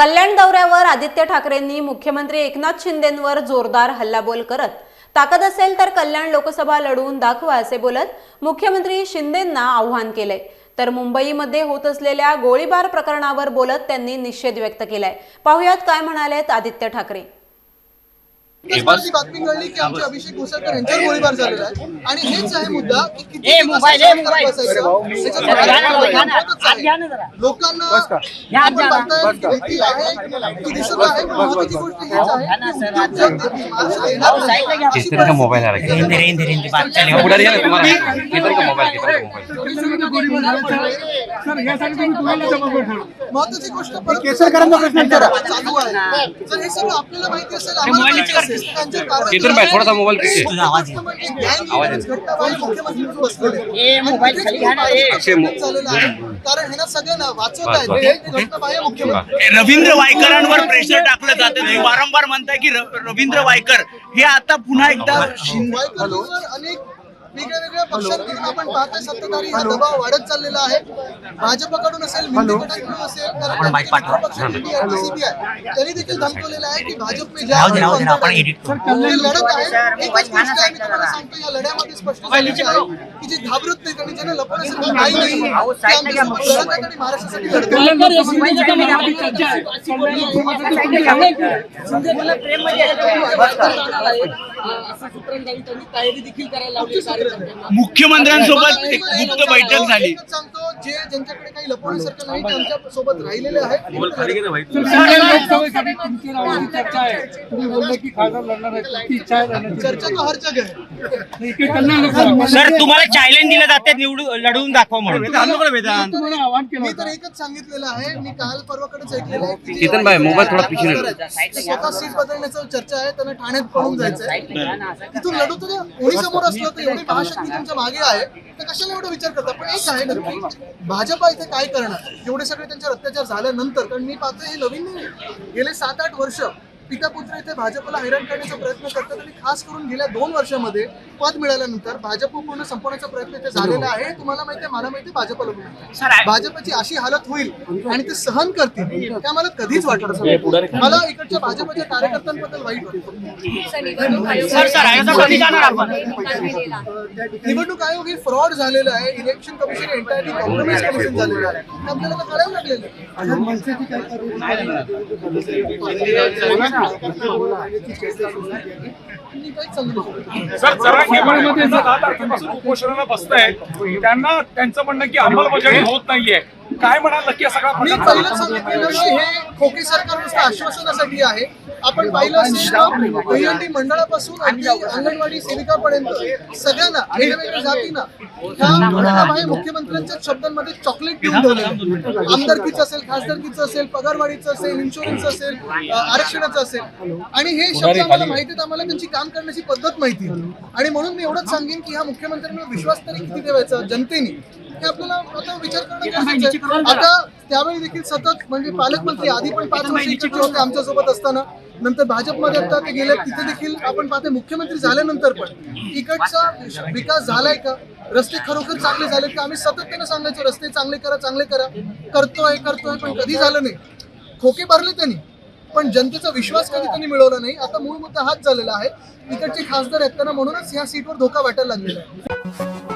कल्याण दौऱ्यावर आदित्य ठाकरेंनी मुख्यमंत्री एकनाथ शिंदेंवर जोरदार हल्लाबोल करत ताकद असेल तर कल्याण लोकसभा लढवून दाखवा असे बोलत मुख्यमंत्री शिंदेंना आव्हान केलंय. तर मुंबईमध्ये होत असलेल्या गोळीबार प्रकरणावर बोलत त्यांनी निषेध व्यक्त केलाय. पाहुयात काय म्हणालेत आदित्य ठाकरे. बातमी कळली की आमचे अभिषेक घोसाळकर यांच्यावर गोळीबार झालेला आहे आणि हेच आहे मुद्दा की किती ए, दिवस मोबाईल, ए, करत मोबाईल. बसायचं? त्याच्यात घ्या ना, बाहेर घ्या ना. होतच आहे. हात घ्या ना जरा. लोकांना घ्या आपण जरा. बघताय की भीती आहे ती दिसत आहे पण महत्वाची गोष्ट हीच आहे की सर, उद्योग जग देखील महाराष्ट्रात येणार नाही. साईडला घ्या. अशी कितना का मोबाइल आ रहा है हिंदी रे, हिंदी रे, हिंदी बात चलेगा. पुढे या ना तुम्हाला कितना का मोबाइल कितना का मोबाइल महत्वाची गोष्ट परत चालू आहे जर हे सगळं आपल्याला माहिती असेल आम्हाला माहिती असेल केतन भाई, थोडासा मोबाईल पीछे. तुझा आवाज मुख्यमंत्री रवींद्र वायकरांवर प्रेशर टाकलं जातं. वारंवार म्हणताय की रवींद्र वायकर हे आता पुन्हा एकदा अनेक वेगळ्या वेगळ्या पक्षांकडून आपण पाहतोय सत्ताधारी हा दबाव वाढत चाललेला आहे. भाजपकडून असेल गटाकडून असेल तर. पक्ष त्यांनी देखील धमकवलेलं आहे की भाजप में राहू दे, राहू दे, आपण edit करू. हे लढत आहे. एकच गोष्ट आहे मी तुम्हाला सांगतो या लढ्यामध्ये स्पष्ट झालेली आहे की जे घाबरत नाहीत आणि ज्यांना लपवण्यासारखं काही नाही ते आमच्यासोबत लढत आहेत आणि महाराष्ट्रासाठी लढत आहेत. मुख्यमंत्र्यांसोबत एक गुप्त बैठक झाली. सांगतो जे ज्यांच्याकडे काही लपवण्यासारखं नाही ते आमच्यासोबत राहिलेले आहेत. लोकसभेसाठी तुमची चर्चा आहे. तुम्ही बोलले की खासदार लढणार आहे तुमची इच्छा आहे चर्चा तो हर जग आहे. इकडे कल्याण लोकसभा सर तुम्हाला चॅलेंज दिलं जाते निवडून लढवून दाखवा म्हणून. तुम्हाला आव्हान केलं मी होतं. तर एकच सांगितलेलं आहे मी काल परवाकडेच ऐकलेलं आहे की जे केतन भाई, मोबाईल थोडा पिछे खासदार आहेत, ते स्वतः सीट बदलण्याचं चर्चा आहे त्यांना ठाण्यात पळून जायचंय. तिथून लढू तर द्या. कोणी समोर असलं तर एवढी महाशक्ती तुमच्या मागे आहे तर कशाला एवढा विचार करता? पण एक आहे नक्की भाजपा इथे काय करणार? एवढे सगळे त्यांच्यावर अत्याचार झाल्यानंतर कारण मी पाहतोय हे नवीन नाही. गेले सात सात आठ वर्ष पिता पुत्र इथे भाजपला हैराण करण्याचा प्रयत्न करतात आणि खास करून गेल्या दोन वर्षामध्ये पद मिळाल्यानंतर भाजप पूर्ण संपवण्याचा प्रयत्न इथे झालेला आहे. तुम्हाला माहिती आहे मला माहिती आहे भाजपला. भाजपची अशी हालत होईल आणि ते सहन करतील. ते आम्हाला कधीच वाटत. मला इकडच्या भाजपच्या कार्यकर्त्यांबद्दल वाईट वाटतं. सर सर याचा कधी जाणार आपण? निवडणूक आयोग हे फ्रॉड झालेलं आहे. Election commission entirely compromise commission झालेलं आहे. आपल्याला तर कळायला लागलेलं आहे. सर जरा केवळमध्ये दहा तारखेपासून उपोषणाला बसतायत. त्यांना त्यांचं म्हणणं की अंमलबजावणी होत नाहीये. काय म्हणाल नक्की सगळा मी पहिलं सांगितलेलं की हे खोके सरकार नुसतं आश्वासनासाठी आहे. आपण पाहिलं असेल दहीहंडी मंडळापासून अगदी अंगणवाडी सेविकापर्यंत सगळ्यांना वेगवेगळ्या जातींना ह्या शब्दांमध्ये चॉकलेट देऊन ठेवलेलं आमदारकीचं असेल खासदारकीचं असेल पगारवाढीचं असेल इन्शुरन्स असेल आरक्षणाचं असेल. आणि हे शब्द आम्हाला माहिती आहेत आम्हाला त्यांची काम करण्याची पद्धत माहिती आणि म्हणून मी एवढंच सांगेन की ह्या मुख्यमंत्र्यांवर विश्वास तरी किती ठेवायचा? जनतेने. आपल्याला आता विचार करणं गरजेचं आहे. आता त्यावेळी देखील सतत म्हणजे पालकमंत्री आधी पण पाच वर्ष होते आमच्यासोबत असताना. नंतर भाजपमध्ये आता ते गेले तिथे देखील आपण पाहते मुख्यमंत्री झाल्यानंतर पण इकडचा विकास झालाय का? रस्ते खरोखर चांगले झालेत का? आम्ही सतत त्यांना सांगायचो रस्ते चांगले करा चांगले करा. करतोय करतोय पण कधी झालं नाही. खोके भरले त्यांनी पण जनतेचा विश्वास कधी त्यांनी मिळवला नाही. आता मूळ मुद्दा हाच झालेला आहे. इकडचे खासदार आहेत त्यांना म्हणूनच ह्या सीटवर धोका वाटायला लागलेला आहे.